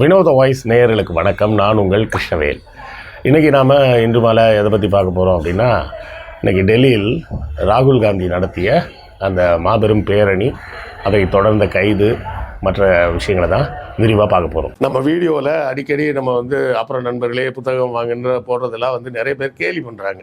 வினோத வாய்ஸ் நேயர்களுக்கு வணக்கம். நான் உங்கள் கிருஷ்ணவேல். இன்றைக்கி நாம் இன்று மாலை எதை பற்றி பார்க்க போகிறோம் அப்படின்னா இன்றைக்கி டெல்லியில் ராகுல் காந்தி நடத்திய அந்த மாபெரும் பேரணி அதை தொடர்ந்த கைது மற்ற விஷயங்களை தான் விரிவாக பார்க்க போகிறோம் நம்ம வீடியோவில் அடிக்கடி நம்ம வந்து அப்புறம் நண்பர்களே புத்தகம் வாங்குன்ற போடுறதெல்லாம் வந்து நிறைய பேர் கேலி பண்ணுறாங்க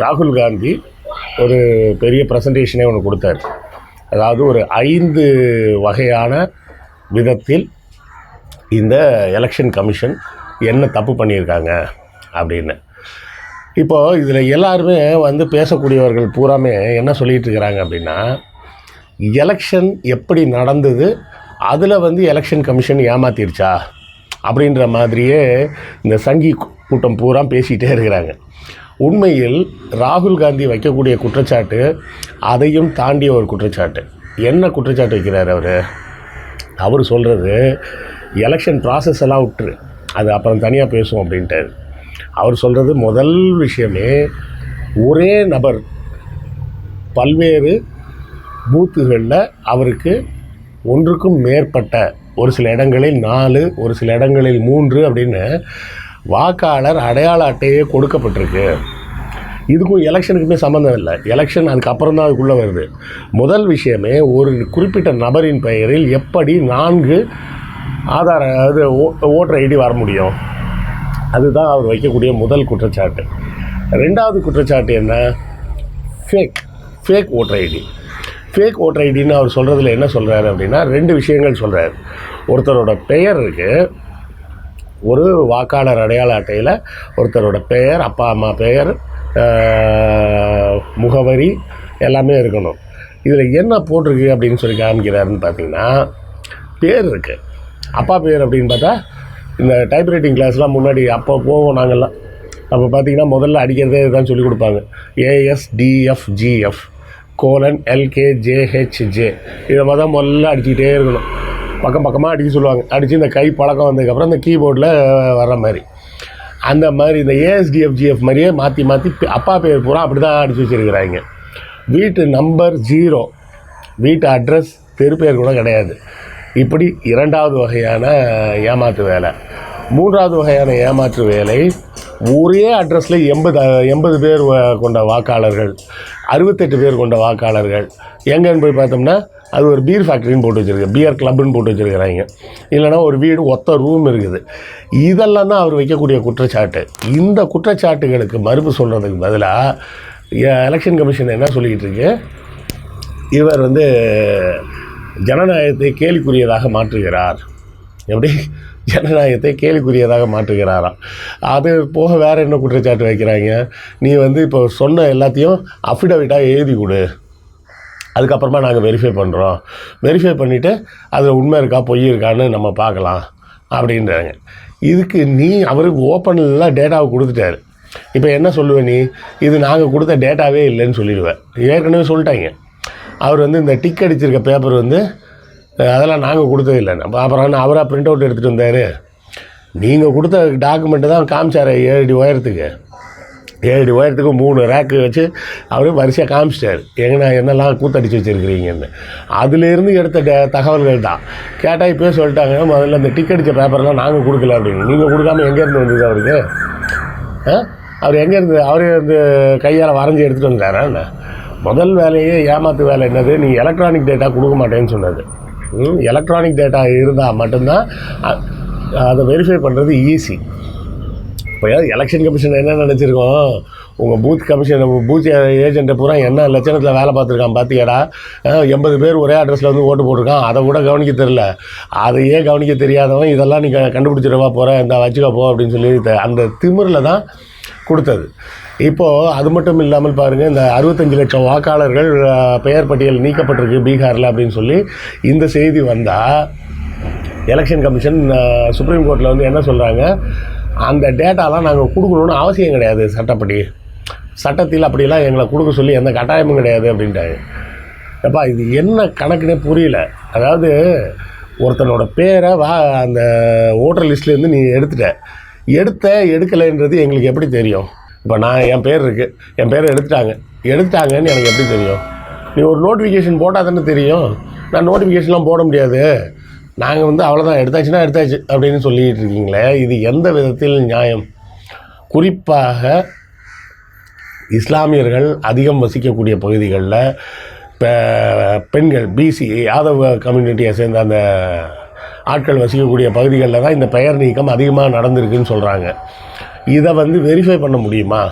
ராகுல் காந்தி ஒரு பெரிய ப்ரெசன்டேஷனே ஒன்று கொடுத்தாரு. அதாவது ஒரு ஐந்து வகையான விதத்தில் இந்த எலெக்ஷன் கமிஷன் என்ன தப்பு பண்ணியிருக்காங்க அப்படின்னு. இப்போது இதில் எல்லாருமே வந்து பேசக்கூடியவர்கள் பூராமே என்ன சொல்லிகிட்டு இருக்கிறாங்க அப்படின்னா எலெக்ஷன் எப்படி நடந்தது அதில் வந்து எலெக்ஷன் கமிஷன் ஏமாத்திருச்சா அப்படின்ற மாதிரியே இந்த சங்கி கூட்டம் பூரா பேசிகிட்டே இருக்கிறாங்க. உண்மையில் ராகுல் காந்தி வைக்கக்கூடிய குற்றச்சாட்டு அதையும் தாண்டிய ஒரு குற்றச்சாட்டு. என்ன குற்றச்சாட்டு வைக்கிறார் அவர்? அவர் சொல்கிறது எலெக்ஷன் ப்ராசஸ் எல்லாம் விட்டுரு. அது அப்புறம் தனியாக பேசுவோம் அப்படின்ட்டு அவர் சொல்கிறது முதல் விஷயமே ஒரே நபர் பல்வேறு பூத்துகளில் அவருக்கு ஒன்றுக்கும் மேற்பட்ட ஒரு சில இடங்களில் நாலு ஒரு சில இடங்களில் மூன்று அப்படின்னு வாக்காளர் அடையாள அட்டையே கொடுக்கப்பட்டிருக்கு. இதுக்கும் எலெக்ஷனுக்குமே சம்மந்தம் இல்லை. எலெக்ஷன் அதுக்கப்புறம் தான் அதுக்குள்ளே வருது. முதல் விஷயமே ஒரு குறிப்பிட்ட நபரின் பெயரில் எப்படி நான்கு ஆதார அது ஓட்டர் ஐடி வர முடியும்? அதுதான் அவர் வைக்கக்கூடிய முதல் குற்றச்சாட்டு. ரெண்டாவது குற்றச்சாட்டு என்ன? Fake fake voter ID fake voter ஐடின்னு அவர் சொல்கிறதுல என்ன சொல்கிறாரு அப்படின்னா ரெண்டு விஷயங்கள் சொல்கிறாரு ஒருத்தரோட பெயர் இருக்குது ஒரு வாக்காளர் அடையாள அட்டையில் ஒருத்தரோட பெயர் அப்பா அம்மா பெயர் முகவரி எல்லாமே இருக்கணும். இதில் என்ன போட்டிருக்கு அப்படின்னு சொல்லி காமிக்கிறாருன்னு பார்த்தீங்கன்னா பேர் இருக்குது அப்பா பேர் அப்படின்னு பார்த்தா இந்த டைப்ரைட்டிங் கிளாஸ்லாம் முன்னாடி அப்போ போவோம் நாங்கள்லாம். அப்போ பார்த்தீங்கன்னா முதல்ல அடிக்கிறதே இதுதான் சொல்லி கொடுப்பாங்க. ஏஎஸ்டிஎஃப்ஜிஎஃப் கோலன் எல்கேஜேஹெச்ஜே இதை மாதிரி தான் முதல்ல அடிச்சுக்கிட்டே இருக்கணும். பக்கம் பக்கமாக அடிக்க சொல்லுவாங்க. அடித்து இந்த கை பழக்கம் வந்ததுக்கப்புறம் இந்த கீபோர்டில் வர்ற மாதிரி. அந்த மாதிரி இந்த ஏஎஸ்டிஎஃப்ஜிஎஃப் மாதிரியே மாற்றி மாற்றி அப்பா பேர் பூரா அப்படி தான் அடிச்சு வச்சுருக்கிறாங்க. வீட்டு நம்பர் ஜீரோ வீட்டு அட்ரஸ் தெரு பேர் கூட கிடையாது. இப்படி இரண்டாவது வகையான ஏமாற்று வேலை. மூன்றாவது வகையான ஏமாற்று வேலை ஒரே அட்ரஸில் எண்பது எண்பது பேர் வ- கொண்ட வாக்காளர்கள் அறுபத்தெட்டு பேர் கொண்ட வாக்காளர்கள். எங்கேன்னு போய் பார்த்தோம்னா அது ஒரு பீர் ஃபேக்ட்ரின்னு போட்டு வச்சுருக்கு பியர் கிளப்னு போட்டு வச்சுருக்கிறாங்க. இல்லைன்னா ஒரு வீடு ஒத்த ரூம் இருக்குது. இதெல்லாம் தான் அவர் வைக்கக்கூடிய குற்றச்சாட்டு. இந்த குற்றச்சாட்டுகளுக்கு மறுப்பு சொல்கிறதுக்கு பதிலாக எலெக்ஷன் கமிஷன் என்ன சொல்லிக்கிட்டு இருக்கு? இவர் வந்து ஜனநாயகத்தை கேலிக்குரியதாக மாற்றுகிறார். எப்படி? ஜனநாயகத்தை கேலிக்குரியதாக மாற்றுகிறாராம் அது போக வேறு என்ன குற்றச்சாட்டு வைக்கிறாங்க? நீ வந்து இப்போ சொன்ன எல்லாத்தையும் அஃபிடவிட்டாக எழுதி கொடு. அதுக்கப்புறமா நாங்கள் வெரிஃபை பண்ணுறோம் வெரிஃபை பண்ணிவிட்டு அதில் உண்மை இருக்கா பொய் இருக்கான்னு நம்ம பார்க்கலாம் அப்படின்றாங்க. இதுக்கு நீ அவருக்கு ஓப்பன்லாம் டேட்டாவை கொடுத்துட்டாரு. இப்போ என்ன சொல்லுவேன் நீ? இது நாங்கள் கொடுத்த டேட்டாவே இல்லைன்னு சொல்லிடுவேன் ஏற்கனவே சொல்லிட்டாங்க. அவர் வந்து இந்த டிக் அடிச்சிருக்க பேப்பர் வந்து அதெல்லாம் நாங்கள் கொடுத்தது இல்லைன்னு அப்போ அப்புறம் அவராக பிரிண்ட் அவுட் எடுத்துகிட்டு வந்தார்? நீங்கள் கொடுத்த டாக்குமெண்ட்டு தான் காமிச்சார் ஏழு அடி உயரத்துக்கு ஏழு உயரத்துக்கு மூணு ரேக்கு வச்சு அவர் வரிசையாக காமிச்சிட்டார். எங்கன்னா என்னெல்லாம் கூத்தடிச்சு வச்சுருக்கிறீங்கன்னு. அதுலேருந்து எடுத்த டே தகவல்கள் தான் கேட்டால் இப்போயே சொல்லிட்டாங்க முதல்ல அந்த டிக்கெட் அடித்த பேப்பர்லாம் நாங்கள் கொடுக்கல அப்படின்னு. நீங்கள் கொடுக்காம எங்கேருந்து வந்தது அவருக்கு? ஆ? அவர் எங்கேருந்து அவரே வந்து கையால் வரைஞ்சி எடுத்துகிட்டு வந்தாரா என்ன? முதல் வேலையே ஏமாத்து வேலை என்னது? நீ எலக்ட்ரானிக் டேட்டா கொடுக்க மாட்டேன்னு சொன்னது. எலக்ட்ரானிக் டேட்டா இருந்தால் மட்டும்தான் அதை வெரிஃபை பண்ணுறது ஈஸி எப்போயாவது எலெக்ஷன் கமிஷன் என்ன நினச்சிருக்கோம்? உங்கள் பூத் கமிஷன் பூத் ஏஜென்ட்டை பூரா என்ன லட்சணத்தில் வேலை பார்த்துருக்கான் பார்த்தியாடா எண்பது பேர் ஒரே அட்ரஸில் வந்து ஓட்டு போட்டிருக்கான். அதை கூட கவனிக்க தெரில அதையே கவனிக்க தெரியாதவன் இதெல்லாம் நீ கண்டுபிடிச்சிடவா போகிற இந்த வச்சுக்கா போ அப்படின்னு சொல்லி அந்த திமிரில் தான் கொடுத்தது. இப்போது அது மட்டும் இல்லாமல் பாருங்கள் இந்த அறுபத்தஞ்சு லட்சம் வாக்காளர்கள் பெயர் பட்டியல் நீக்கப்பட்டிருக்கு பீகாரில் அப்படின்னு சொல்லி இந்த செய்தி வந்தால் எலெக்ஷன் கமிஷன் சுப்ரீம் கோர்ட்டில் வந்து என்ன சொல்கிறாங்க அந்த டேட்டாலாம் நாங்கள் கொடுக்கணும்னு அவசியம் கிடையாது சட்டப்படி. சட்டத்தில் அப்படிலாம் எங்களை கொடுக்க சொல்லி எந்த கட்டாயமும் கிடையாது அப்படின்ட்டாங்க. எப்பா இது என்ன கணக்குனே புரியல. அதாவது ஒருத்தனோட பேரை வா அந்த ஓட்டர் லிஸ்ட்லேருந்து நீ எடுத்துட்ட. எடுத்த எடுக்கலைன்றது எங்களுக்கு எப்படி தெரியும்? இப்போ நான் என் பேர் இருக்குது என் பேரை எடுத்துட்டாங்க. எடுத்துட்டாங்கன்னு எனக்கு எப்படி தெரியும்? நீ ஒரு நோட்டிஃபிகேஷன் போட்டால் தானே தெரியும். நான் நோட்டிஃபிகேஷன்லாம் போட முடியாது. நாங்கள் வந்து அவ்வளோதான் எடுத்தாச்சுன்னா எடுத்தாச்சு அப்படின்னு சொல்லிட்டு இருக்கீங்களே இது எந்த விதத்தில் நியாயம்? குறிப்பாக இஸ்லாமியர்கள் அதிகம் வசிக்கக்கூடிய பகுதிகளில் பெண்கள் பிசி யாதவ கம்யூனிட்டியை சேர்ந்த அந்த ஆட்கள் வசிக்கக்கூடிய பகுதிகளில் தான் இந்த பெயர் நீக்கம் அதிகமாக நடந்திருக்குன்னு சொல்கிறாங்க இதை வந்து வெரிஃபை பண்ண முடியுமா?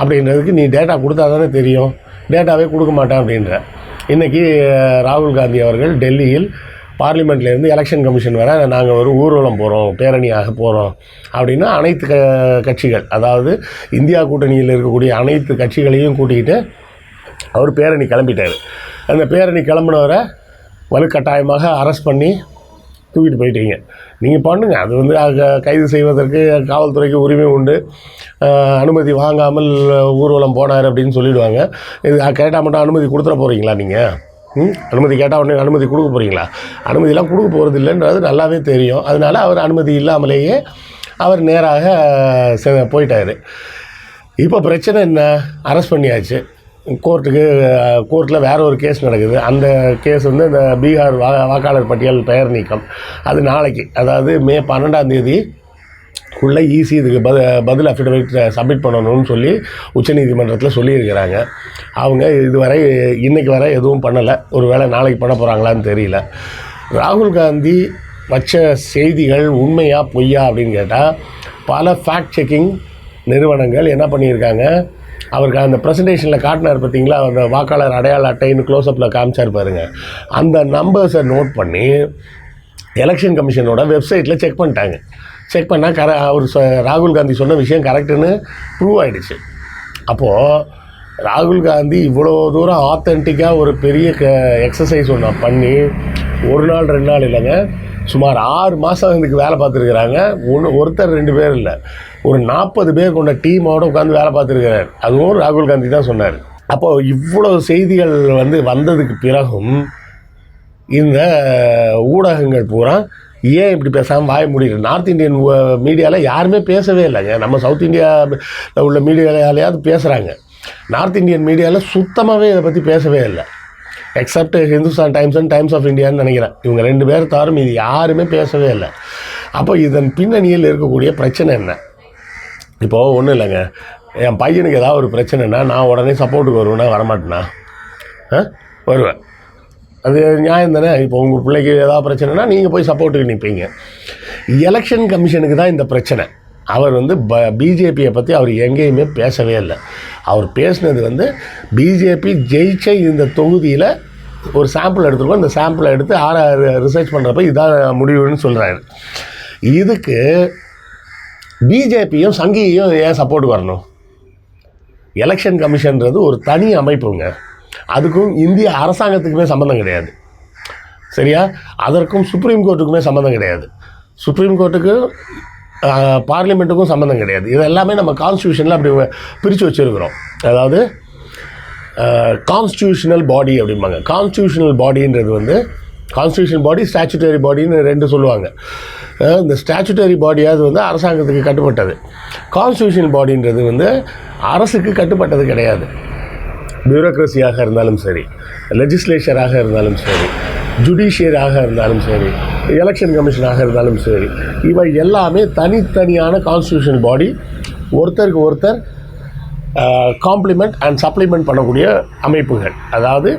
அப்படின்றதுக்கு நீ டேட்டா கொடுத்தா தானே தெரியும். டேட்டாவே கொடுக்க மாட்டேன் அப்படின்ற. இன்றைக்கி ராகுல் காந்தி அவர்கள் டெல்லியில் பார்லிமெண்ட்லேருந்து எலெக்ஷன் கமிஷன் வர நாங்கள் ஒரு ஊர்வலம் போகிறோம் பேரணியாக போகிறோம் அப்படின்னா அனைத்து க கட்சிகள் அதாவது இந்தியா கூட்டணியில் இருக்கக்கூடிய அனைத்து கட்சிகளையும் கூட்டிக்கிட்டு அவர் பேரணி கிளம்பிட்டார். அந்த பேரணி கிளம்புனவரை வலுக்கட்டாயமாக அரெஸ்ட் பண்ணி தூக்கிட்டு போயிட்டீங்க. நீங்கள் பண்ணுங்க. அது வந்து கைது செய்வதற்கு காவல்துறைக்கு உரிமை உண்டு. அனுமதி வாங்காமல் ஊர்வலம் போனார் அப்படின்னு சொல்லிடுவாங்க. இது கேட்டால் மட்டும் அனுமதி கொடுத்துட போகிறீங்களா நீங்கள் அனுமதி கேட்டால் உடனே அனுமதி கொடுக்க போகிறீங்களா அனுமதியெலாம் கொடுக்க போகிறது இல்லைன்றது நல்லாவே தெரியும். அதனால அவர் அனுமதி இல்லாமலேயே அவர் நேராக செ- போயிட்டார். இப்போ பிரச்சனை என்ன? அரெஸ்ட் பண்ணியாச்சு. கோர்ட்டுக்கு கோர்ட்டில் வேற ஒரு கேஸ் நடக்குது. அந்த கேஸ் வந்து இந்த பீகார் வா வாக்காளர் பட்டியல் பெயர் நீக்கம். அது நாளைக்கு அதாவது மே பன்னெண்டாம் தேதி உள்ள ஈஸி இதுக்கு பத பதில் அஃபிடவிட் சப்மிட் பண்ணணும்னு சொல்லி உச்சநீதிமன்றத்தில் சொல்லியிருக்கிறாங்க. அவங்க இதுவரை இன்றைக்கு வரை எதுவும் பண்ணலை. ஒரு வேளை நாளைக்கு பண்ண போகிறாங்களான்னு தெரியல. ராகுல் காந்தி வச்ச செய்திகள் உண்மையா பொய்யா அப்படின்னு கேட்டால் பல ஃபேக்ட் செக்கிங் நிறுவனங்கள் என்ன பண்ணியிருக்காங்க? அவருக்கு அந்த ப்ரெசன்டேஷனில் காட்டினார் பார்த்தீங்களா? அந்த வாக்காளர் அடையாள அட்டைன்னு க்ளோஸ்அப்பில் காமிச்சார் பாருங்க. அந்த நம்பர்ஸை நோட் பண்ணி எலெக்ஷன் கமிஷனோட வெப்சைட்டில் செக் பண்ணிட்டாங்க. செக் பண்ணால் கர அவர் சொ ராகுல் காந்தி சொன்ன விஷயம் கரெக்டுன்னு ப்ரூவ் ஆகிடுச்சு அப்போது ராகுல் காந்தி இவ்வளோ தூரம் ஆத்தென்டிக்காக ஒரு பெரிய க எக்ஸசைஸ் ஒன்று பண்ணி ஒரு நாள் ரெண்டு நாள் இல்லைங்க சுமார் ஆறு மாதம் இதுக்கு வேலை பார்த்துருக்குறாங்க. ஒன்று ஒருத்தர் ரெண்டு பேர் இல்லை. ஒரு நாற்பது பேர் கொண்ட டீமோட உட்காந்து வேலை பார்த்துருக்கிறார். அதுவும் ராகுல் காந்தி தான் சொன்னார். அப்போது இவ்வளோ செய்திகள் வந்து வந்ததுக்கு பிறகும் இந்த ஊடகங்கள் பூரா ஏன் இப்படி பேசாமல் வாய முடியல நார்த் இந்தியன் மீடியாவில் யாருமே பேசவே இல்லைங்க நம்ம சவுத் இந்தியாவில் உள்ள மீடியாலையாவது பேசுகிறாங்க நார்த் இந்தியன் மீடியாவில் சுத்தமாகவே இதை பற்றி பேசவே இல்லை. Except Hindustan Times and Times of இந்தியான்னு நினைக்கிறேன். இவங்க ரெண்டு பேர் தவிர இது யாருமே பேசவே இல்லை. அப்போ இதன் பின்னணியில் இருக்கக்கூடிய பிரச்சனை என்ன? இப்போது ஒன்றும் இல்லைங்க. என் பையனுக்கு ஏதாவது ஒரு பிரச்சனைனா நான் உடனே சப்போர்ட்டுக்கு வருவேன்னா வரமாட்டேனா? ஆ? வருவேன். அது நியாயம் தானே? இப்போ உங்கள் பிள்ளைக்கு ஏதாவது பிரச்சனைனா நீங்கள் போய் சப்போர்ட்டுக்கு நிற்பீங்க எலெக்ஷன் கமிஷனுக்கு தான் இந்த பிரச்சனை. அவர் வந்து ப பிஜேபியை பற்றி அவர் எங்கேயுமே பேசவே இல்லை. அவர் பேசினது வந்து பிஜேபி ஜெயிச்ச இந்த தொகுதியில் ஒரு சாம்பிள் எடுத்துருக்கோம். இந்த சாம்பிளை எடுத்து ஆர ரிசர்ச் பண்ணுறப்ப இதான் முடிவுன்னு சொல்கிறாரு இதுக்கு பிஜேபியும் சங்கியையும் ஏன் சப்போர்ட் வரணும்? எலெக்ஷன் கமிஷன்றது ஒரு தனி அமைப்புங்க. அதுக்கும் இந்திய அரசாங்கத்துக்குமே சம்மந்தம் கிடையாது. சரியா? அதற்கும் சுப்ரீம் கோர்ட்டுக்குமே சம்மந்தம் கிடையாது. சுப்ரீம் கோர்ட்டுக்கு பார்லிமெண்ட்டுக்கும் சம்மந்தம் கிடையாது. இது எல்லாமே நம்ம கான்ஸ்டியூஷனில் அப்படி பிரித்து வச்சுருக்கிறோம். அதாவது கான்ஸ்டியூஷனல் பாடி அப்படிம்பாங்க. கான்ஸ்டியூஷனல் பாடின்றது வந்து கான்ஸ்டியூஷன் பாடி ஸ்டாச்சுட்டரி பாடின்னு ரெண்டு சொல்லுவாங்க. இந்த ஸ்டாச்சுட்டரி பாடியாவது வந்து அரசாங்கத்துக்கு கட்டுப்பட்டது. கான்ஸ்டியூஷன் பாடின்றது வந்து அரசுக்கு கட்டுப்பட்டது கிடையாது. பியூரோக்ரஸியாக இருந்தாலும் சரி லெஜிஸ்லேச்சராக இருந்தாலும் சரி ஜுடிஷியராக இருந்தாலும் சரி எலெக்ஷன் கமிஷனாக இருந்தாலும் சரி இவை எல்லாமே தனித்தனியான கான்ஸ்டியூஷன் பாடி ஒருத்தருக்கு ஒருத்தர் காம்ப்ளிமெண்ட் அண்ட் சப்ளிமெண்ட் பண்ணக்கூடிய அமைப்புகள். அதாவது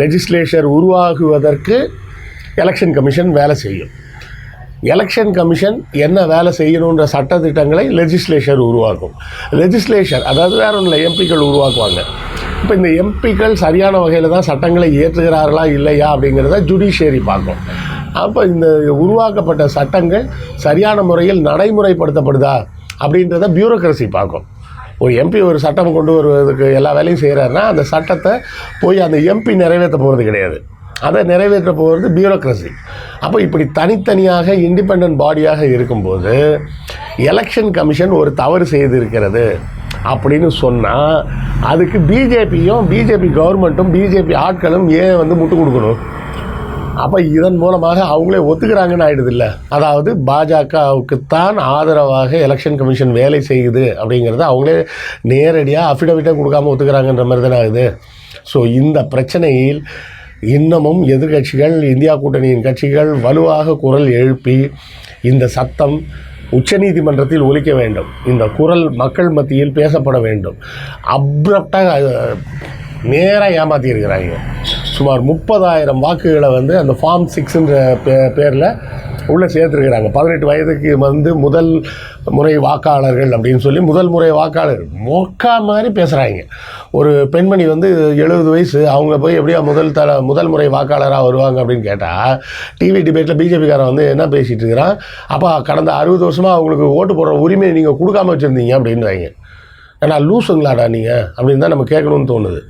லெஜிஸ்லேச்சர் உருவாகுவதற்கு எலெக்ஷன் கமிஷன் வேலை செய்யும். எலெக்ஷன் கமிஷன் என்ன வேலை செய்யணுன்ற சட்டத்திட்டங்களை லெஜிஸ்லேச்சர் உருவாக்கும். லெஜிஸ்லேச்சர் அதாவது வேற ஒன்றில் எம்பிக்கள் உருவாக்குவாங்க. இப்போ இந்த எம்பிக்கள் சரியான வகையில் தான் சட்டங்களை இயற்றுகிறார்களா இல்லையா அப்படிங்கிறத ஜுடிஷியரி பார்க்கும். அப்போ இந்த உருவாக்கப்பட்ட சட்டங்கள் சரியான முறையில் நடைமுறைப்படுத்தப்படுதா அப்படின்றத பியூரோக்ரஸி பார்க்கும். ஒரு எம்பி ஒரு சட்டம் கொண்டு வருவதற்கு எல்லா வேலையும் செய்கிறாருன்னா அந்த சட்டத்தை போய் அந்த எம்பி நிறைவேற்ற போகிறது கிடையாது. அதை நிறைவேற்ற போகிறது பியூரோக்ரஸி அப்போ இப்படி தனித்தனியாக இண்டிபெண்ட் பாடியாக இருக்கும்போது எலெக்ஷன் கமிஷன் ஒரு தவறு செய்திருக்கிறது. அப்படின்னு சொன்னால் அதுக்கு பிஜேபியும் பிஜேபி கவர்மெண்ட்டும் பிஜேபி ஆட்களும் ஏன் வந்து முட்டு கொடுக்கணும்? அப்போ இதன் மூலமாக அவங்களே ஒத்துக்கிறாங்கன்னு ஆயிடுது இல்லை அதாவது பாஜகவுக்குத்தான் ஆதரவாக எலெக்ஷன் கமிஷன் வேலை செய்யுது அப்படிங்கிறத அவங்களே நேரடியாக அஃபிடவிட்டே கொடுக்காம ஒத்துக்கிறாங்கன்ற மாதிரி தானே ஆகுது. ஸோ இந்த பிரச்சனையில் இன்னமும் எதிர்க்கட்சிகள் இந்தியா கூட்டணியின் கட்சிகள் வலுவாக குரல் எழுப்பி இந்த சத்தம் உச்சநீதிமன்றத்தில் ஒழிக்க வேண்டும். இந்த குரல் மக்கள் மத்தியில் பேசப்பட வேண்டும். அப்ரப்டாக நேராக ஏமாற்றி இருக்கிறாங்க சுமார் முப்பதாயிரம் வாக்குகளை வந்து அந்த ஃபார்ம் சிக்ஸுன்ற பே பேரில் உள்ளே சேர்த்துருக்குறாங்க. பதினெட்டு வயதுக்கு வந்து முதல் முறை வாக்காளர்கள் அப்படின்னு சொல்லி முதல் முறை வாக்காளர் மொக்கா மாதிரி பேசுகிறாங்க ஒரு பெண்மணி வந்து எழுபது வயசு அவங்க போய் எப்படியா முதல் தல முதல் முறை வாக்காளராக வருவாங்க அப்படின்னு கேட்டால் டிவி டிபேட்டில் பிஜேபிக்காரன் வந்து என்ன பேசிகிட்டு இருக்கிறான்? அப்போ கடந்த அறுபது வருஷமாக அவங்களுக்கு ஓட்டு போடுற உரிமையை நீங்கள் கொடுக்காம வச்சுருந்தீங்க அப்படின்றாங்க. ஏன்னா லூசுங்களாடா நீங்கள் அப்படின்னு தான் நம்ம கேட்கணும்னு தோணுது.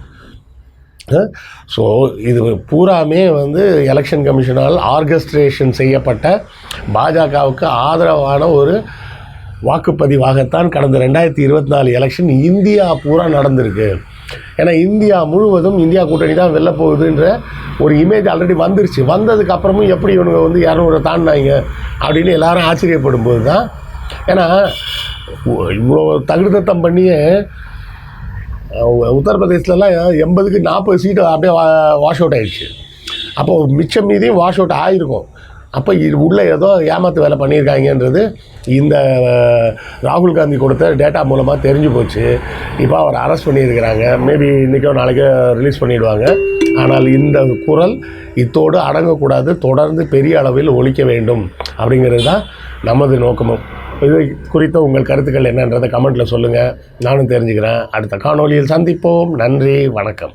ஸோ இது பூராமே வந்து எலெக்ஷன் கமிஷனால் ஆர்கஸ்ட்ரேஷன் செய்யப்பட்ட பாஜகவுக்கு ஆதரவான ஒரு வாக்குப்பதிவாகத்தான் கடந்த ரெண்டாயிரத்தி இருபத்தி நாலு எலெக்ஷன் இந்தியா பூரா நடந்திருக்கு. ஏன்னா இந்தியா முழுவதும் இந்தியா கூட்டணி தான் வெளில போகுதுன்ற ஒரு இமேஜ் ஆல்ரெடி வந்துருச்சு. வந்ததுக்கு அப்புறமும் எப்படி இவனுங்க வந்து இரநூறு தாண்டினாங்க அப்படின்னு எல்லாரும் ஆச்சரியப்படும் போது தான் ஏன்னா இவ்வளோ தகுதத்தம் பண்ணியே அஹ் உத்தரப்பிரதேசத்துலலாம் எண்பதுக்கு நாற்பது சீட்டு அப்படியே வாஷ் அவுட் ஆகிடுச்சு அப்போ மிச்சம் மீதியும் வாஷ் அவுட் ஆகிருக்கும் அப்போ இது உள்ளே ஏதோ ஏமாத்து வேலை பண்ணியிருக்காங்கன்றது இந்த ராகுல் காந்தி கொடுத்த டேட்டா மூலமாக தெரிஞ்சு போச்சு. இப்போ அவர் அரெஸ்ட் பண்ணியிருக்கிறாங்க. மேபி இன்றைக்கோ நாளைக்கோ ரிலீஸ் பண்ணிவிடுவாங்க ஆனால் இந்த குரல் இத்தோடு அடங்கக்கூடாது தொடர்ந்து பெரிய அளவில் ஒழிக்க வேண்டும் அப்படிங்கிறது தான் நமது நோக்கமும். இது குறித்த உங்கள் கருத்துக்கள் என்னன்றதை கமெண்ட்டில் சொல்லுங்கள் நானும் தெரிஞ்சுக்கிறேன். அடுத்த காணொளியில் சந்திப்போம். நன்றி. வணக்கம்.